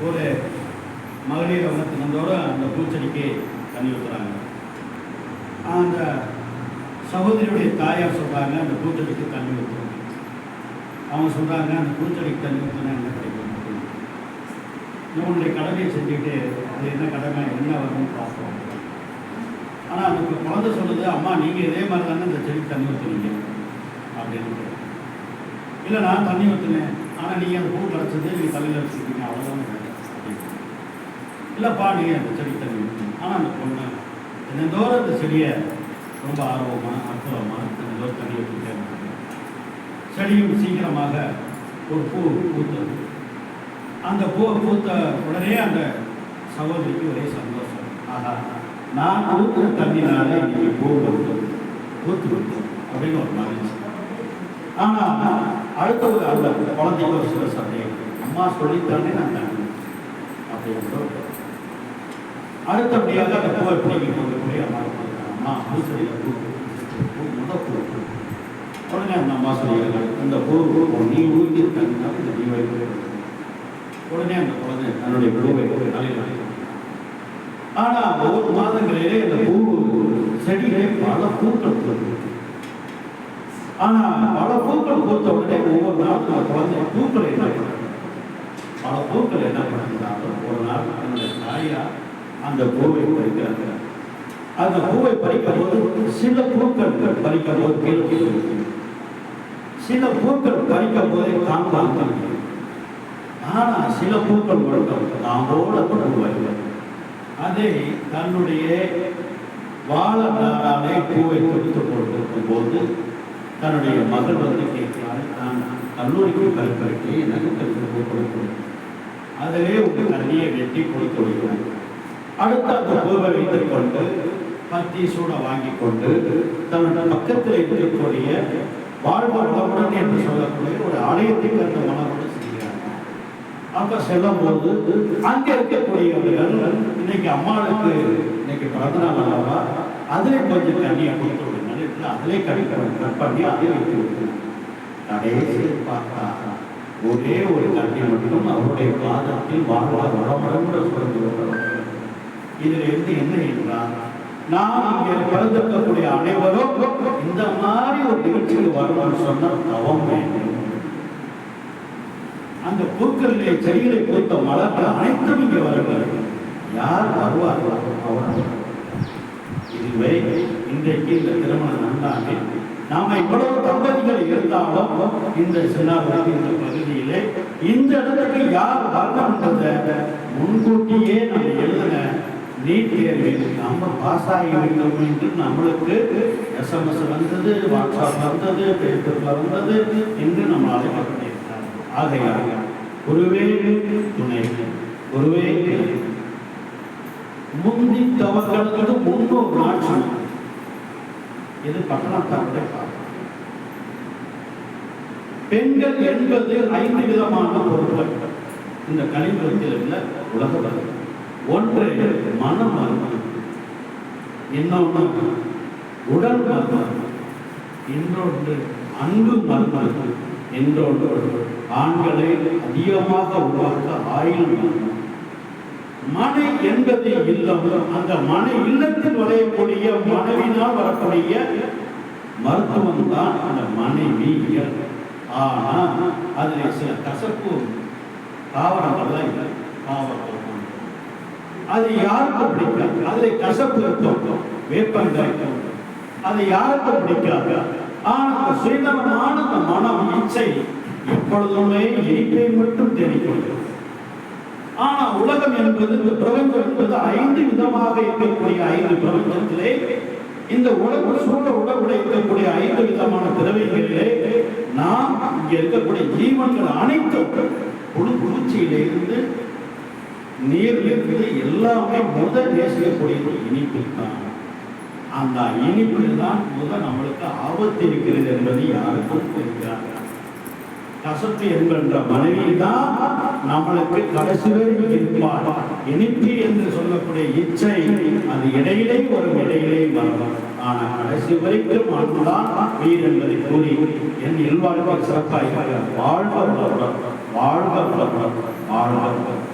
ஒரு மகளிர் அவங்க தினந்தோறும் அந்த பூச்செடிக்கு தண்ணி ஊற்றுறாங்க அந்த சகோதரியுடைய தாயார் சொல்கிறாங்க அந்த பூச்செடிக்கு தண்ணி ஊற்றுறாங்க அவங்க சொல்கிறாங்க அந்த பூச்செடிக்கு தண்ணி ஊற்றினா என்ன கிடைக்கும் இவங்களுடைய கடமையை செஞ்சுக்கிட்டு அது என்ன கடமை என்ன வரும்னு பார்ப்போம். ஆனால் அந்த குழந்தை சொல்லுது அம்மா நீங்கள் இதே மாதிரி தானே இந்த செடிக்கு தண்ணி ஊற்றுவீங்க அப்படின்னு இல்லை நான் தண்ணி ஊற்றுனேன் ஆனால் நீங்கள் அந்த பூ கிடச்சது நீங்கள் தலையில் வச்சுருக்கீங்க அவ்வளோதான் இல்லைப்பா நீங்கள் அந்த செடி தண்ணி? ஆனால் அந்த பொண்ணு தினந்தோறும் அந்த செடியை ரொம்ப ஆர்வமாக அற்புதமாக தினந்தோறும் தண்ணி வச்சுக்கிட்டே இருந்தாங்க செடியும் சீக்கிரமாக ஒரு பூ பூத்தது. அந்த பூ பூத்த உடனே அந்த சகோதரிக்கு ஒரே சந்தோஷம். ஆஹா நான் ஊற்றுற தண்ணினால இன்னைக்கு பூ வந்து பூத்து விட்டோம் அப்படின்னு ஒரு மகிழ்ச்சி ஆனால் அடுத்தது அந்த குழந்தைக்கு ஒரு சில சந்தேகம். அம்மா சொல்லித்தானே நான் தண்ணி அடுத்தபடியாக அந்த பூவை பிடிக்கும் போது போய் அம்மா அம்மா பூசடியில் பூ பூ முத பூ உடனே அந்த அம்மா சொல்லிடுறாங்க இந்த பூ நீ ஊற்றி தங்கினா இந்த நீ உடனே அந்த குழந்தை தன்னுடைய பூவை தலையில் வைக்கும் ஆனால் ஒவ்வொரு மாதங்களிலே அந்த பூ செடியிலே பல பூக்கள் பூக்கும் ஆனால் பல பூக்கள் பூத்த உடனே ஒவ்வொரு நாளும் அந்த குழந்தை பூக்களை என்ன பல பூக்கள் என்ன பண்ணுறாங்க ஒரு நாள் தன்னுடைய தாயா அந்த பூவை பறிக்கிறாங்க. அந்த பூவை பறிக்கும் போது சில பூக்கள் பறிக்கும் போது கீழே சில பூக்கள் பறிக்கும் போதே காம்பாங்க ஆனா சில பூக்கள் மட்டும் நாமோட கொண்டு வருகிறது அதை தன்னுடைய வாழனாலே பூவை கொடுத்து கொண்டிருக்கும் போது தன்னுடைய மகள் வந்து கேட்கிறாள் நான் கல்லூரிக்கு கல்பறிக்கு எனக்கு கல்வி கொடுக்கணும். அதிலே ஒரு தண்ணியை வெட்டி கொடுத்து விடுகிறார் அடுத்து அந்த கோவை வைத்துக் கொண்டு பத்தி சூட வாங்கி கொண்டு தன்னுடைய பக்கத்தில் இருக்கக்கூடிய வாழ்வ வளமுடன் என்று சொல்லக்கூடிய ஒரு ஆலயத்துக்கு அந்த மனமுடன் செய்கிறாங்க அப்ப செல்லும் போது அங்க இருக்கக்கூடியவர்கள் இன்னைக்கு அம்மாளுக்கு இன்னைக்கு பிறந்த நாள் அல்லவா? அதிலே கொஞ்சம் தண்ணியை கொடுத்து விடுங்க அதிலே கடிக்க கட் பண்ணி அதை வைத்து விடுங்க கடைசியில் பார்த்தா ஒரே ஒரு தண்ணி மட்டும் அவருடைய பாதத்தில் வாழ்வா வளமுடன் சொல்லுகிறார் இதில் இருந்து என்ன என்றால் நாம் இங்கே பிறந்திருக்கக்கூடிய அனைவரும் இந்த மாதிரி ஒரு நிகழ்ச்சிக்கு வருவோம்னு சொன்ன தவம் வேண்டும். அந்த பூக்களிலே செடிகளை பூத்த மலர்கள் அனைத்தும் இங்கே வருவார்கள் யார் வருவார்கள் அவர் இதுவே இன்றைக்கு இந்த திருமண நன்னாண்டு நாம இவ்வளவு தம்பதிகள் இருந்தாலும் இந்த சின்னாபுரம் இந்த பகுதியிலே இந்த இடத்துக்கு யார் வரணுன்றத முன்கூட்டியே நம்ம எழுதின நீட் தேர்வில் நம்ம பாஸ் ஆகி வேண்டும் என்று நம்மளுக்கு எஸ்எம்எஸ் வந்தது வாட்ஸ்அப் வந்தது பேஸ்புக்கில் வந்தது என்று நம்ம அழைக்கப்பட்டிருக்கிறார் ஆகையாக குருவே துணை குருவே முந்தி தவறுகளுக்கு முன்னோர் ஆட்சி இது பட்டணத்தாருடைய பெண்கள் என்பது ஐந்து விதமான பொருட்கள். இந்த கலிபுரத்தில் உள்ள உலக வரும். ஒன்று மன மர்மம் இன்னொன்று உடல் மர்மம் இன்னொன்று அன்பு மர்மம் என்றொன்று ஆண்களை அதிகமாக உருவாக்க ஆயுள் மர்மம் மனை என்பது இல்லம். அந்த மனை இல்லத்தில் வரையக்கூடிய மனைவினால் வரக்கூடிய மருத்துவம் தான் அந்த மனைவியல் ஆனா அதுல சில கசப்பு தாவரங்கள்லாம் இல்லை. தாவரம் அது யாருக்கு பிடிக்காது? அதுல கசப்பு இருக்கும். வேப்பங்காய் இருக்கும். அது யாருக்கு பிடிக்காது? ஆனால் சுயநலமான அந்த மனம் இச்சை எப்பொழுதுமே இனிப்பை மட்டும் தேடிக்கொள்கிறது. ஆனா உலகம் என்பது இந்த பிரபஞ்சம் என்பது ஐந்து விதமாக இருக்கக்கூடிய ஐந்து பிரபஞ்சத்திலே இந்த உலக சூழ உலகுல இருக்கக்கூடிய ஐந்து விதமான திரவியங்களிலே நாம் இங்க இருக்கக்கூடிய ஜீவன்கள் அனைத்தும் புழு பூச்சியில இருந்து எல்லாமே முதல் நேசிக்கக்கூடியது இனிப்பு தான் அந்த இனிப்பில் தான் முதல் நம்மளுக்கு ஆபத்து இருக்கிறது என்பது யாருக்கும் தெரிகிறார்கள் கசப்பு என்கின்ற மனைவி தான் நம்மளுக்கு கடைசி வரைக்கும் இருப்பார் இனிப்பு என்று சொல்லக்கூடிய இச்சை அது இடையிலே ஒரு இடையிலே வரும் ஆனால் கடைசி வரைக்கும் அன்புதான் வீர் என்பதை கூறி என் இல்வாழ்வார் சிறப்பாக வாழ்வார் வாழ்வார் வாழ்வார் வளமுடன்,